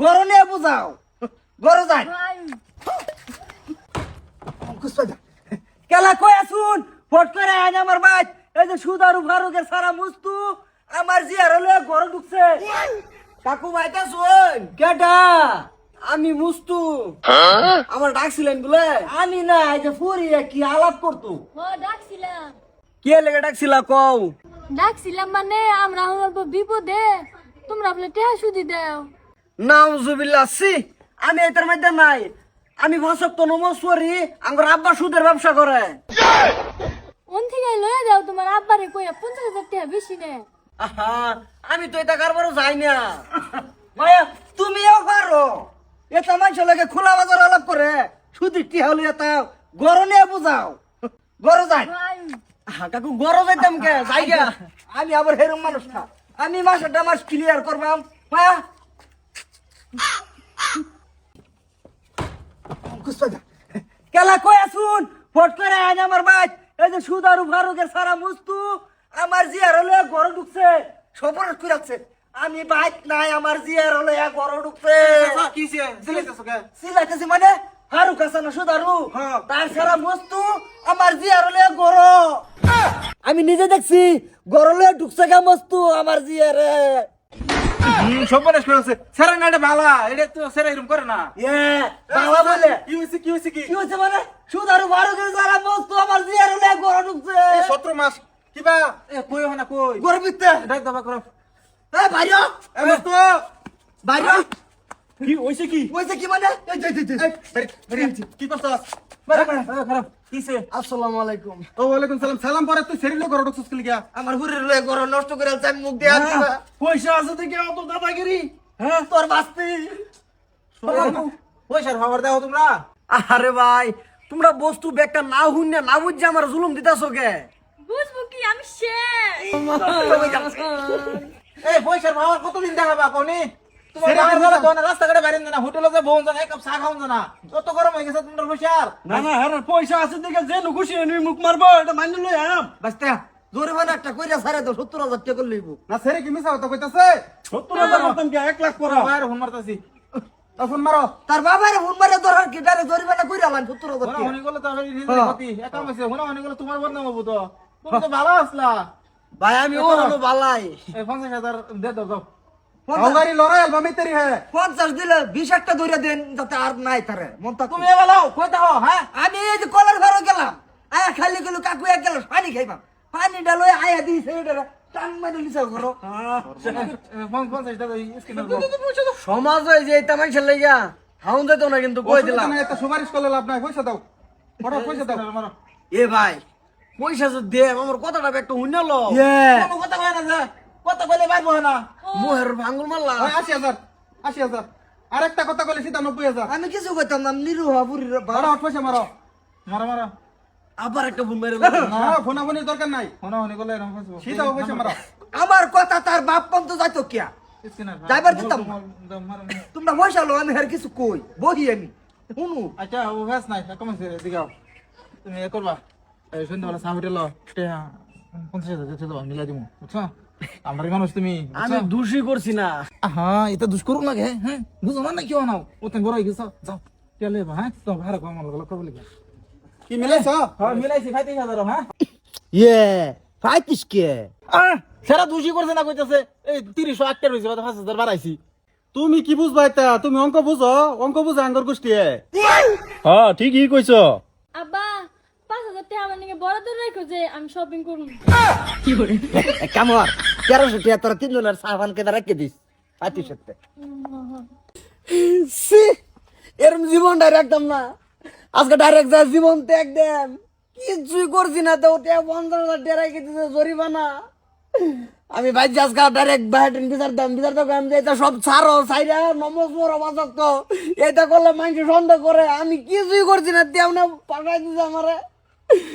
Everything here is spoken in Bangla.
গরু নিয়ে বুঝাও। গরু যাই। কেলা কই আসুন ফট করে আইন আমার ভাই। এই যে সুদারু ফারুকের সারা মুস্তু আমার জিয়ার হলে ঘরে ঢুকছে। কাকু ভাইটা শুন কেডা? আমি মুস্তু। আমার ডাকছিলেন বলে? আমি না এই যে ফুরিয়ে কি আলাপ করতো? ডাকছিলাম। কে লেগে ডাকছিলা কও? ডাকছিলাম মানে আমরা বিপদে। তোমরা আপনি টেহা সুদি দাও। নাউজুবিল্লাহ সি আমি এটার মধ্যে নাই। আমি ভাষক তো নমস্বরী আমার আব্বা সুদের ব্যবসা করে। ওন থেকে লয়ে যাও তোমার আব্বারে কইয়া পঞ্চাশ হাজার টাকা বেশি নে। আহা, আমি তো এটা কারবারও যাই না। মায়া তুমিও পারো। এটা মানুষ লাগে খোলা বাজার আলাপ করে। শুধু কি হলো এটা? গরু নিয়ে বুঝাও। গরু যাই। আহা, কাকু গরু যাইতাম কে? যাই গা। আমি আবার হেরম মানুষ না। আমি মাসটা মাস ক্লিয়ার করবাম। মায়া কেলা কই আসুন ফট করে আইন আমার ভাই এই যে সুদারু ফারুকের সারা মুস্তু আমার জিয়ার হলে ঘরে ঢুকছে। সবর করে আমি বাইক নাই আমার জিয়ার হলে ঘরে ঢুকছে। সিলাইতেছি মানে ফারুক আছে না সুদারু? তার সারা মুস্তু আমার জিয়ার হলে ঘর। আমি নিজে দেখছি গরলে ঢুকছে গা মস্তু আমার জিয়ারে? সর্বনাশ করেছে সেরা না এটা ভালা এটা তো সেরা এরকম করে না এ বাবা বলে কি হয়েছে কি হয়েছে কি কি হচ্ছে মানে সুদারু সারা মস্তু আমার জিয়ার ঢুকছে সতেরো মাস কিবা এ কই হয় না কই গর্বিতে ডাক দাবা করো এ এ কি কি? কি মানে। কি করছস বারে বারে খারাপ কিসে আসসালামু আলাইকুম। ও ওয়ালাইকুম সালাম। সালাম পরে তুই সেরিলো করে ঢুকছিস কি লিগা আমার হুরের লয়ে ঘর নষ্ট করে আমি মুখ দিয়ে আনছি পয়সা আছে দেখে অত দাদাগিরি। হ্যাঁ? তোর বাস্তি। পয়সার খবর দাও তোমরা। আরে ভাই তোমরা বস্তু ব্যাগটা না হুন না বুঝছে আমার জুলুম দিতাছো কে? বুঝব কি আমি এই পয়সার ভাবার কতদিন দেখাবা কোনি? তো হয়ে হ্যাঁ পয়সা আছে দেখে যে নুকুশি মুখ মারবো এটা মান্য লই আম। বাস্তা জোরে মানে একটা কইরা সারে তো সত্তর হাজার টাকা করে লইব। না সেরে কি মিছা কথা কইতাছে? সত্তর হাজার মতন কি এক লাখ বাইরে ফোন মারতাছি। ও ফোন মারো। তার বাবার ফোন মারে ধরার কি? ডারে জরিমানা কইরা লান সত্তর হাজার টাকা। হনি গেলে তো আমি ক্ষতি। একা হইছে হোনা হনি গেলে তোমার বদনাম হব তো। তুমি তো ভালো আসলা ভাই আমি ও হলো বালাই এই পঞ্চাশ হাজার দে দাও দাও গাড়ি লড়াই আলবা মেতেরি হ্যাঁ। পঞ্চাশ দিলে বিশ একটা ধরে দেন যাতে আর নাই তারে। মন থাকুক। তুমি এবার লাও কই দাও হ্যাঁ? আমি এই যে কলের ঘরে গেলাম আয়া খালি গেল কাকু এক গেল পানি খাইবাম। পানি ডালো আয়া স্ক্রিনের সমাজ হয়ে যে হাউন যেত না কিন্তু কই দিলাম। একটা সুপারিশ করলে লাভ নাই পয়সা দাও। বড় পয়সা দাও। এ ভাই পয়সা যদি দে আমার কথাটা একটু শুনলো কোনো কথা কয় না কথা কইলে পারব না। মোহের ভাঙ্গুল মারলা। ওই আশি হাজার আশি হাজার। আর একটা কথা কইলে সিধা নব্বই হাজার। আমি কিছু কইতাম না নিরুহা বুড়ির বড় হট পয়সা মারো। মারো মারো। আবার একটা ফোন মেরে না ফোনা ফোনির দরকার নাই। ফোনা ফোনি করলে এরকম পয়সা মারো। আমার কথা তার বাপ পন্ত যাইতো কিয়া? স্ক্রিনের যাইবার দিতাম। মারো তোমরা পয়সা লো আমি আর কিছু কই? বহি আমি। শুনু। আচ্ছা ও নাই। কমেন্ট দিগাও তুমি এ করবা। এই সন্ধ্যাবেলা চা হোটেল পঞ্চাশ হাজার দেবো মিলাই দিব বুঝছ? আমার মানুষ তুমি আমি দোষী করছি না। হ্যাঁ এটা দুষ করুক লাগে হ্যাঁ? বুঝো না কেউ নাও ও তুমি বড় হয়ে যাও। চলে বা হ্যাঁ? তো ভাড়া কম আমার লক্ষ্য বলি কি মিলাইছ? হ্যাঁ মিলাইছি পঁয়ত্রিশ হাজার হ্যাঁ? ইয়ে ফাইতিস কে? সেরা দোষী করছে না কইতাছে। এই তিরিশশো আটটা রয়েছে পাঁচ হাজার বাড়াইছি। তুমি কি বুঝবা এটা? তুমি অঙ্ক বুঝো? অঙ্ক বুঝো আঙ্গর গোষ্ঠী হ্যাঁ ঠিকই কইছ আব্বা পাঁচ হাজার টাকা আমি শপিং না। আজকে ডাইরেক্ট যা কিছুই করছি না দিতে আমি ভাই বিচার দাম বিচার দাম আমি এটা সব ছাড়ো নমস্কার অবাচক তো। এটা করলে মানুষ সন্দেহ করে, আমি কিছুই করছি না তেমন পাঠাই দিছে আমারে।